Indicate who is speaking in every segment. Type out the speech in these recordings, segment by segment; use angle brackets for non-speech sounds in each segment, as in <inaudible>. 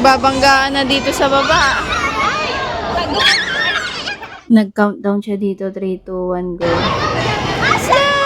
Speaker 1: Nagbabanggaan na dito sa baba. Nag-countdown siya dito. 3, 2, 1, go. Slide!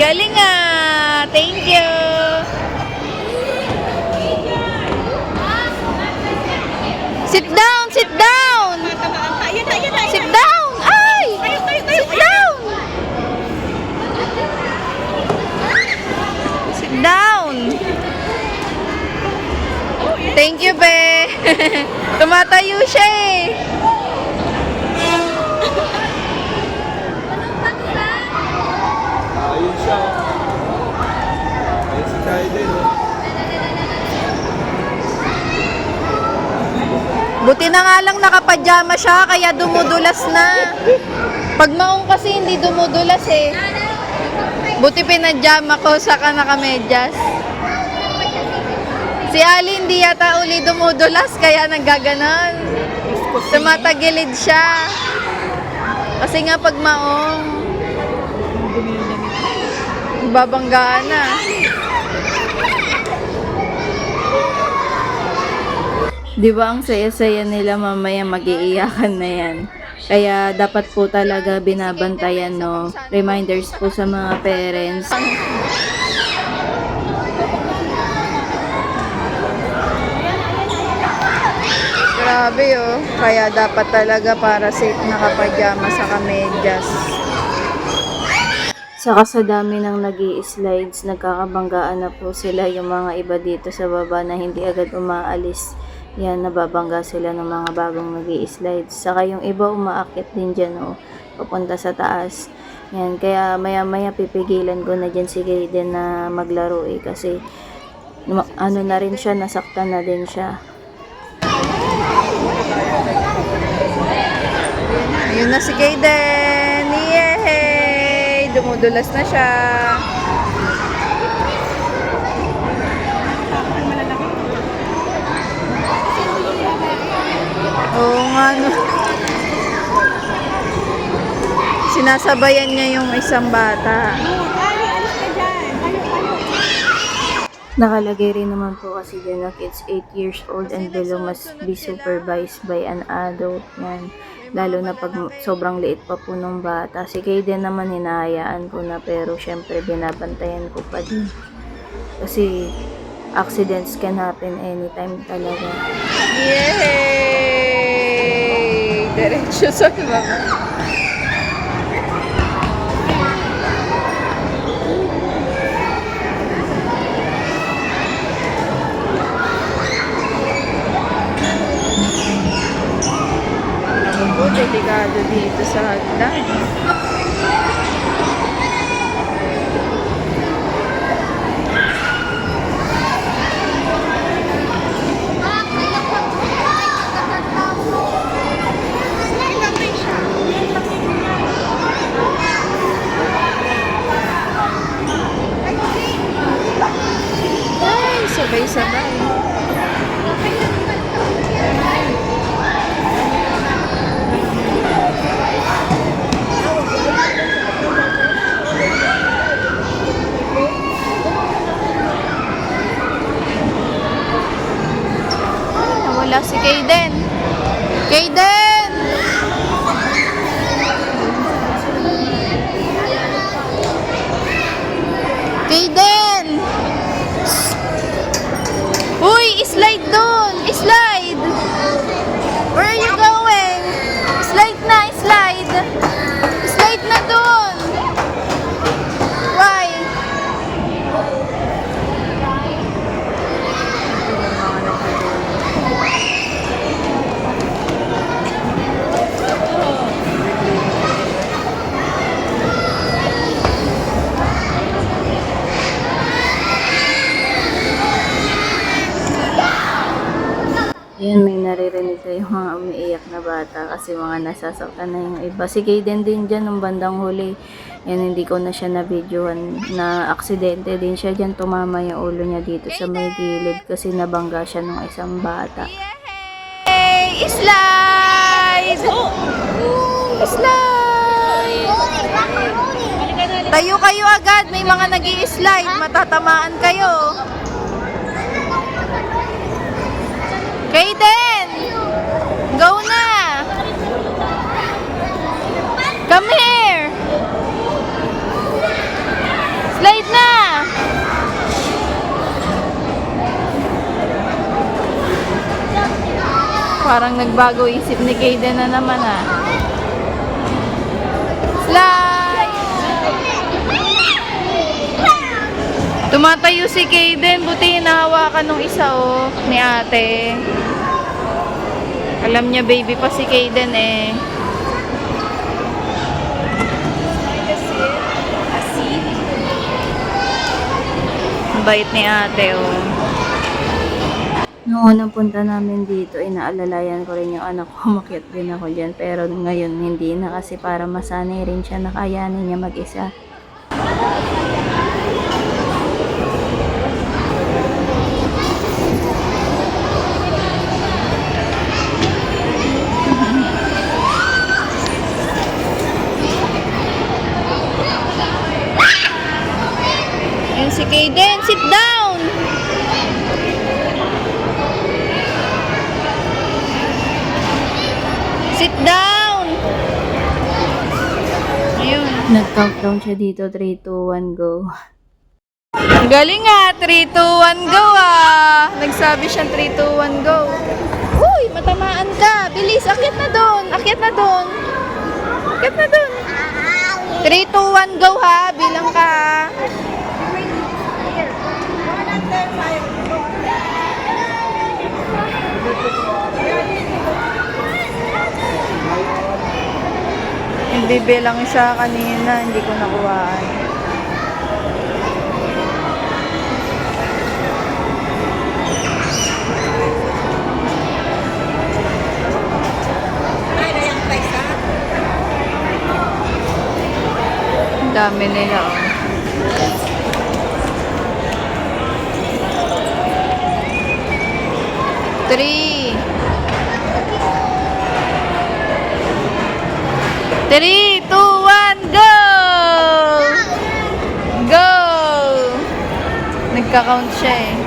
Speaker 1: Galing ah! Thank you! Sit down! Sit down!
Speaker 2: Ayun na, ayun na,
Speaker 1: Sit down! Ay! Sit down! Sit down! Thank you, be! <laughs> Tumatayo siya eh!
Speaker 3: Ayun siya. Ayun si Kaiden.
Speaker 1: Buti na nga lang nakapajama siya, kaya dumudulas na. Pag maong kasi hindi dumudulas eh. Buti pinajama ko, saka nakamedyas. Si Ali hindi yata uli dumudulas, kaya naggaganon. Tumatagilid siya. Kasi nga pag maong, babanggaan na. Di ba ang saya-saya nila mamaya mag-iiyakan na yan? Kaya dapat po talaga binabantayan, no? Reminders po sa mga parents. Grabe oh. Kaya dapat talaga para safe nakapajama sa kamedyas. Saka sa dami ng nag slides nagkakabanggaan na po sila yung mga iba dito sa baba na hindi agad umaalis. Yan, nababangga sila ng mga bagong nag slides Saka yung iba umaakit din dyan, oh, papunta sa taas. Yan, kaya maya-maya pipigilan ko na dyan si Gaiden na maglaro eh, kasi ano na rin siya, nasaktan na din siya. Ayun na si Gaiden! Yay! Dumudulas na siya. Oo nga no. Sinasabayan niya yung isang bata. Nakalagay rin naman po kasi dyan na kids 8 years old and below must be supervised by an adult. Yan. Lalo na pag sobrang liit pa po nung bata. Si Kaden naman hinahayaan ko na pero syempre binabantayan ko pa din. Kasi accidents can happen anytime talaga. Yay! Diretso sa baba. Delikado dito sa hagdan. Ay, sabay-sabay. Nawala si Kaden. Kaden! Yan, may naririnig kayo mga umiiyak na bata kasi mga nasasaktan na yung iba. Si Kaden din dyan nung bandang huli. Yan, hindi ko na siya na-videoan na aksidente din siya dyan. Tumama yung ulo niya dito sa may gilid kasi nabangga siya ng isang bata. Yay! Slide! Slide! Tayo kayo agad, may mga nag slide matatamaan kayo. Kaden! Go na! Come here! Slide na! Parang nagbago isip ni Kaden na naman ah. Slide! Tumatayo si Kaden, buti hinahawakan nung isa oh, ni ate. Alam niya baby pa si Kaden eh. Bait ni ate oh. Noong unang punta namin dito, inaalalayan ko rin yung anak ko, <laughs> makiat din ako dyan. Pero ngayon hindi na kasi para masanay rin siya na kayanin niya mag-isa. Si Kaden, sit down! Nag-countdown siya dito. 3, 2, 1, go. Galing nga. 3, 2, 1, go ah. Nagsabi siya 3, 2, 1, go. Uy, matamaan ka. Bilis, akyat na doon. Akyat na doon. Akyat na doon. 3, 2, 1, go ha. Bilang ka. Hindi bilang siya kanina, hindi ko nakuhaan. Dami nila oh. Three. Three, two, one, go! Go! Nagka-count siya eh.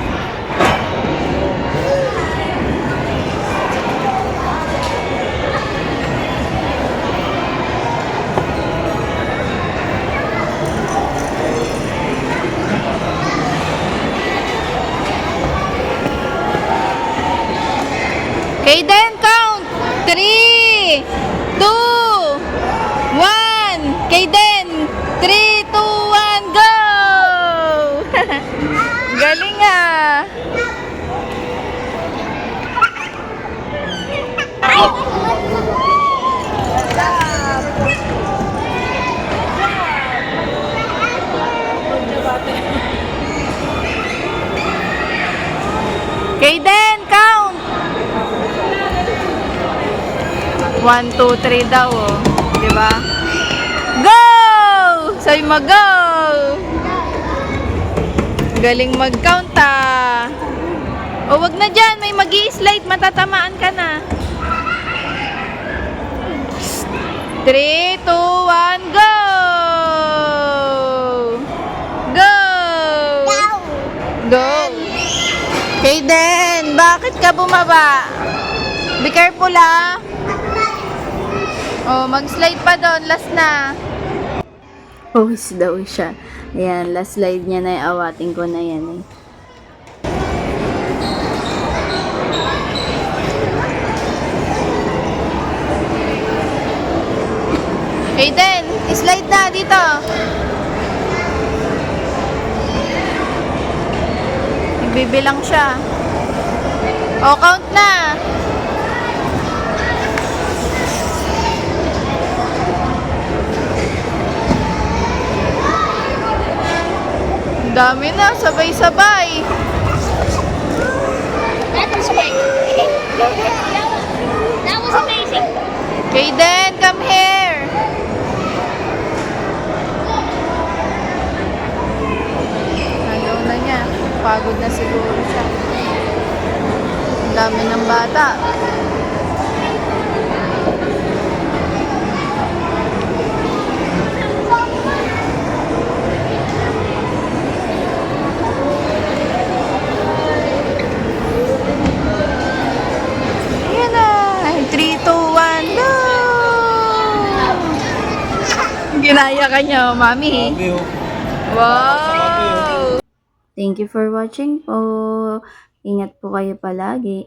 Speaker 1: 1, 2, 3 daw, oh. Diba? Go! Sabi mo, go! Galing mag-count, ah. O, wag na dyan. May mag slide Matatamaan ka na. 3, 2, 1, go! Go! Go! Kayden, bakit ka bumaba? Be careful, ah. Oh, mag-slide pa doon. Last na. Pawis daw siya. Ayan, last slide niya na awating ko na yan eh. Aiden, slide na dito. Nagbibilang siya. O, count na. Ang dami na, sabay-sabay.
Speaker 2: That was great. That was amazing.
Speaker 1: Kaden, come here. Ayaw na niya. Pagod na siguro siya. Ang dami ng bata. Inaya ka niya, mami.
Speaker 4: Oh.
Speaker 1: Wow!
Speaker 3: Thank you for watching po. Ingat po kayo palagi.